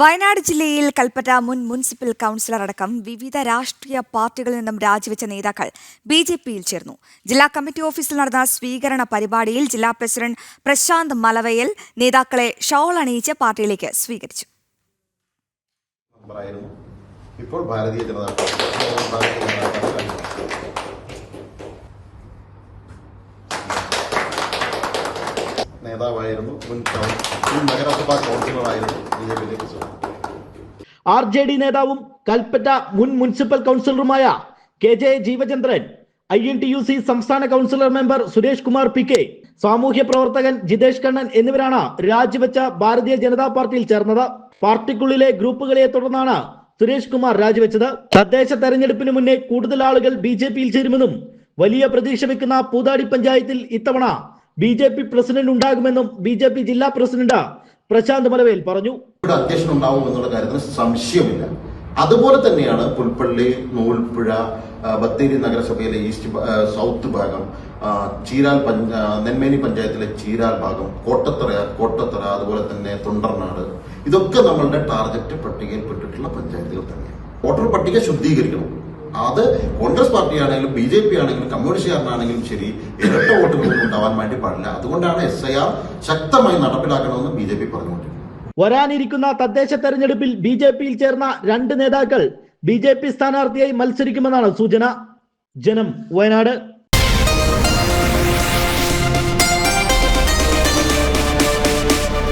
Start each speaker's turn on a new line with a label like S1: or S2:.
S1: വയനാട് ജില്ലയിൽ കൽപ്പറ്റ മുൻ municipal councillor അടക്കം വിവിധ രാഷ്ട്രീയ പാർട്ടികളിൽ നിന്നും രാജിവെച്ച നേതാക്കൾ ബി ജെ പിയിൽ ചേർന്നു. ജില്ലാ കമ്മിറ്റി ഓഫീസിൽ നടന്ന സ്വീകരണ പരിപാടിയിൽ ജില്ലാ പ്രസിഡന്റ് പ്രശാന്ത് മലവയൽ നേതാക്കളെ ഷോൾ അണിയിച്ച് പാർട്ടിയിലേക്ക് സ്വീകരിച്ചു.
S2: ഇപ്പോൾ ഭാരതീയ ജനതാ പാർട്ടി ഭാരതീയ ജനതാ പാർട്ടി നേതാവായിരുന്നു. മുൻ നഗരസഭാ കൗൺസിലറായിരുന്നു ബി ജെ പിയിലേക്ക്
S3: ആർ ജെ ഡി നേതാവും കൽപ്പറ്റ മുൻ municipal കൗൺസിലറുമായ K J Jeevachandran I N T U C സംസ്ഥാന councillor member Suresh Kumar P K സാമൂഹ്യ പ്രവർത്തകൻ ജിതേഷ് കണ്ണൻ എന്നിവരാണ് രാജിവെച്ച ഭാരതീയ ജനതാ പാർട്ടിയിൽ ചേർന്നത്. പാർട്ടിക്കുള്ളിലെ ഗ്രൂപ്പുകളെ തുടർന്നാണ് സുരേഷ് കുമാർ രാജിവെച്ചത്. തദ്ദേശ തെരഞ്ഞെടുപ്പിന് മുന്നേ കൂടുതൽ ആളുകൾ ബി ജെ പിയിൽ ചേരുമെന്നും വലിയ പ്രതീക്ഷ വെക്കുന്ന പൂതാടി പഞ്ചായത്തിൽ ഇത്തവണ ബി ജെ പി പ്രസിഡന്റ് ഉണ്ടാകുമെന്നും ബി ജെ പി ജില്ലാ പ്രസിഡന്റ് പ്രശാന്ത് മലവേൽ പറഞ്ഞു.
S2: അധ്യക്ഷൻ ഉണ്ടാവും എന്നുള്ള കാര്യത്തിന് സംശയമില്ല. അതുപോലെ തന്നെയാണ് പുൽപ്പള്ളി നൂൽപ്പുഴ ബത്തേരി നഗരസഭയിലെ ഈസ്റ്റ് സൗത്ത് ഭാഗം ചീരാൽ നെന്മേനി പഞ്ചായത്തിലെ ചീരാൽ ഭാഗം കോട്ടത്തറ കോട്ടത്തറ അതുപോലെ തന്നെ തൊണ്ടർനാട് ഇതൊക്കെ നമ്മളുടെ ടാർഗറ്റ് പട്ടികയിൽപ്പെട്ടിട്ടുള്ള പഞ്ചായത്തുകൾ തന്നെയാണ്. വോട്ടർ പട്ടിക ശുദ്ധീകരിക്കണം. അത് കോൺഗ്രസ് പാർട്ടി ആണെങ്കിലും ബി ജെ പി ആണെങ്കിലും കമ്മ്യൂണിസ്റ്റുകാരനാണെങ്കിലും ശരി ഇരട്ട വോട്ടുകളൊന്നും ഉണ്ടാവാൻ വേണ്ടി പാടില്ല. അതുകൊണ്ടാണ് എസ് ഐ ആർ ശക്തമായി നടപ്പിലാക്കണമെന്ന് ബി ജെ പി പറഞ്ഞുകൊണ്ടിരിക്കുന്നത്
S3: വരാനിരിക്കുന്ന തദ്ദേശ തെരഞ്ഞെടുപ്പിൽ ബി ജെ പിയിൽ ചേർന്ന രണ്ട് നേതാക്കൾ ബി ജെ പി സ്ഥാനാർത്ഥിയായി മത്സരിക്കുമെന്നാണ് സൂചന. ജനം വയനാട്.